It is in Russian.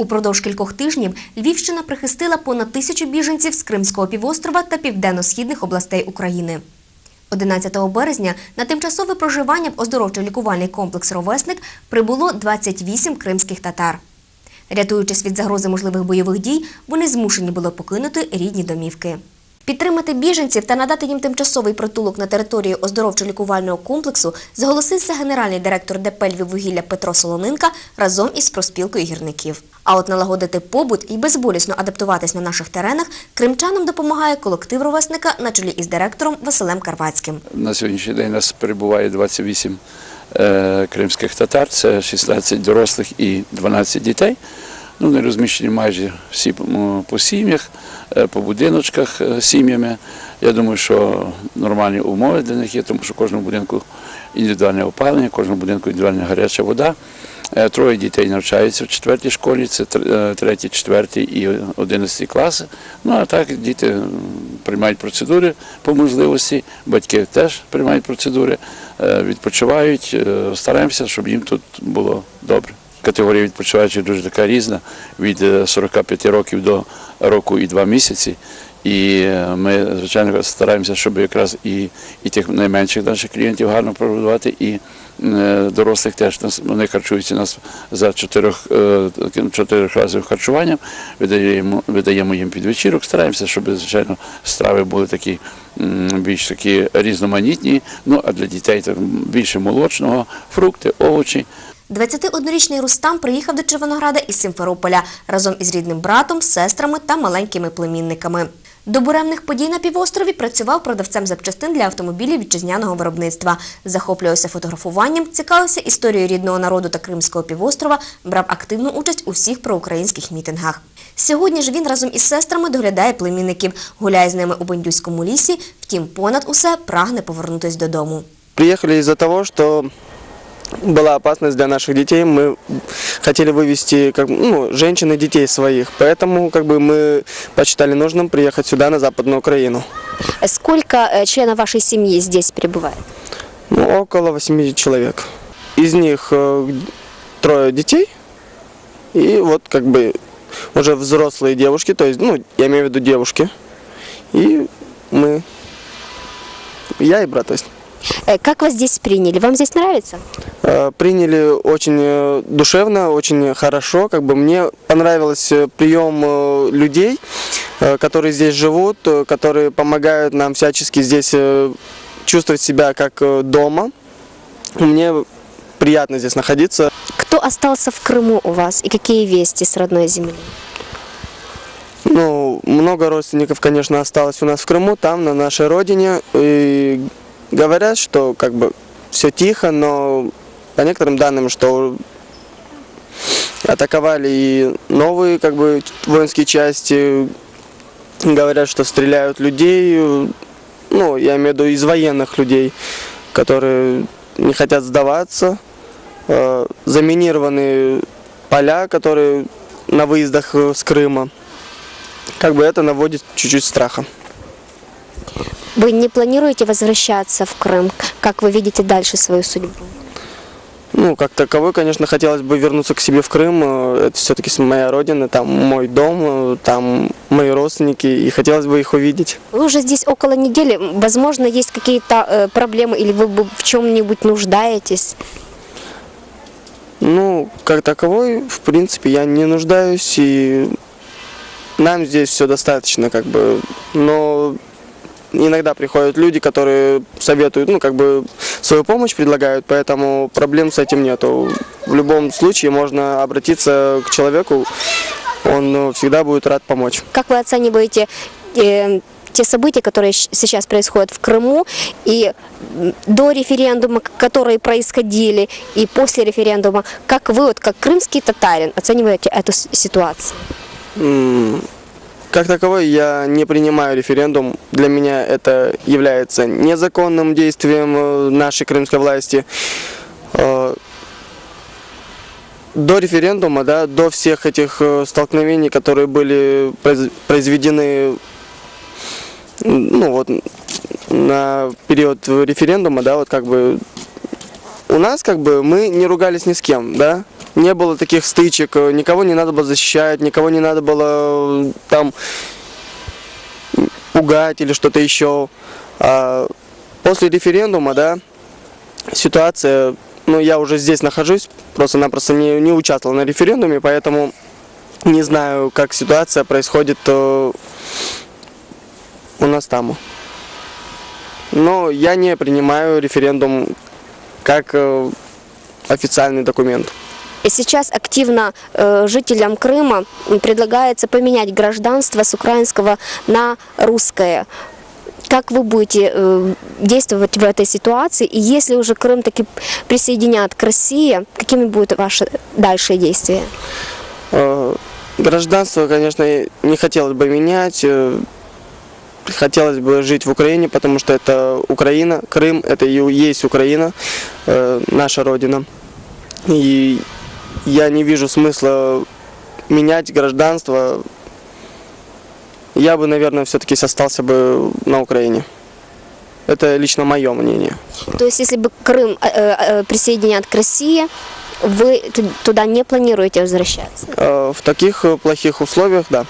Упродовж кількох тижнів Львівщина прихистила понад тисячу біженців з Кримського півострова та південно-східних областей України. 11 березня на тимчасове проживання в оздоровчо-лікувальний комплекс Ровесник прибуло 28 кримських татар. Рятуючись від загрози можливих бойових дій, вони змушені були покинути рідні домівки. Підтримати біженців та надати їм тимчасовий притулок на території оздоровчо-лікувального комплексу зголосився генеральний директор ДП «Львіввугілля» Петро Солонинка разом із проспілкою гірників. А от налагодити побут і безболісно адаптуватись на наших теренах кримчанам допомагає колектив ровесника на чолі із директором Василем Карвацьким. На сьогоднішній день у нас перебуває 28 е, кримських татар, це 16 дорослих і 12 дітей. Ну, вони розміщені майже всі по сім'ях, е, по будиночках е, сім'ями. Я думаю, що нормальні умови для них є, тому що в кожному будинку індивідуальне опалення, в кожному будинку індивідуальна гаряча вода. Е, Троє дітей навчаються в четвертій школі, це третій, четвертий і одинадцятий класи. Ну а так діти приймають процедури по можливості, батьки теж приймають процедури, відпочивають. Стараємося, щоб їм тут було добре. Категорія відпочиваючих дуже така різна, від е, 45 років до року і два місяці. І е, ми, звичайно, стараємося, щоб якраз і, і тих найменших наших клієнтів гарно прогодувати, і е, дорослих теж нас вони харчуються нас за чотирьох е, таким харчуванням. Видаємо, видаємо їм підвечірок. Стараємося, щоб звичайно страви були такі більш такі різноманітні. Ну а для дітей так більше молочного, фрукти, овочі. 21-річний Рустам приїхав до Червонограда із Симферополя разом із рідним братом, сестрами та маленькими племінниками. До буремних подій на півострові працював продавцем запчастин для автомобілів вітчизняного виробництва. Захоплювався фотографуванням, цікавився історією рідного народу та Кримського півострова, брав активну участь у всіх проукраїнських мітингах. Сьогодні ж він разом із сестрами доглядає племінників, гуляє з ними у Бендюському лісі, втім, понад усе прагне повернутись додому. Приехали из-за того, что была опасность для наших детей. Мы хотели вывести как, ну, женщин и детей своих. Поэтому как бы, мы посчитали нужным приехать сюда, на Западную Украину. Сколько э, членов вашей семьи здесь пребывает? Ну, около 8 человек. Из них э, трое детей. И вот как бы уже взрослые девушки, то есть, ну, я имею в виду девушки. И мы, я и брат, то есть. Э, Как вас здесь приняли? Вам здесь нравится? Э, Приняли очень э, душевно, очень хорошо. Как бы мне понравился прием людей, которые здесь живут, которые помогают нам всячески здесь чувствовать себя как дома. Мне приятно здесь находиться. Кто остался в Крыму у вас и какие вести с родной земли? Ну, много родственников, конечно, осталось у нас в Крыму, там, на нашей родине. И говорят, что как бы все тихо, но по некоторым данным, что атаковали и новые как бы воинские части, говорят, что стреляют людей, ну, я имею в виду из военных людей, которые не хотят сдаваться, Э, заминированы поля, которые на выездах э, с Крыма. Как бы это наводит чуть-чуть страха. Вы не планируете возвращаться в Крым? Как вы видите дальше свою судьбу? Ну, как таковой, конечно, хотелось бы вернуться к себе в Крым. Э, Это все-таки моя родина, там мой дом, э, там мои родственники, и хотелось бы их увидеть. Вы уже здесь около недели. Возможно, есть какие-то э, проблемы или вы в чем-нибудь нуждаетесь? Ну, как таковой, в принципе, я не нуждаюсь, и нам здесь все достаточно, как бы, но иногда приходят люди, которые советуют, ну, как бы, свою помощь предлагают, поэтому проблем с этим нету. В любом случае можно обратиться к человеку, он ну, всегда будет рад помочь. Как вы оцениваете э, те события, которые сейчас происходят в Крыму, и до референдума, которые происходили, и после референдума, как вы, вот как крымский татарин, оцениваете эту ситуацию? Как таковой я не принимаю референдум. Для меня это является незаконным действием э, нашей крымской власти. Э, До референдума, да, до всех этих э, столкновений, которые были произ- произведены ну, вот, на период референдума, да, вот как бы у нас как бы мы не ругались ни с кем, да, не было таких стычек, э, никого не надо было защищать, никого не надо было э, там пугать или что-то еще. А после референдума, да, ситуация, ну, я уже здесь нахожусь, просто-напросто не, не участвовал на референдуме, поэтому не знаю, как ситуация происходит э, у нас там. Но я не принимаю референдум как официальный документ. Сейчас активно э, жителям Крыма предлагается поменять гражданство с украинского на русское. Как вы будете э, действовать в этой ситуации? И если уже Крым таки присоединят к России, какими будут ваши дальшие действия? Э, Гражданство, конечно, не хотелось бы менять. Хотелось бы жить в Украине, потому что это Украина, Крым, это и есть Украина, наша родина. И я не вижу смысла менять гражданство. Я бы, наверное, все-таки остался бы на Украине. Это лично мое мнение. То есть, если бы Крым э, э, присоединят к России, вы ту- туда не планируете возвращаться? Э, В таких э, плохих условиях, да.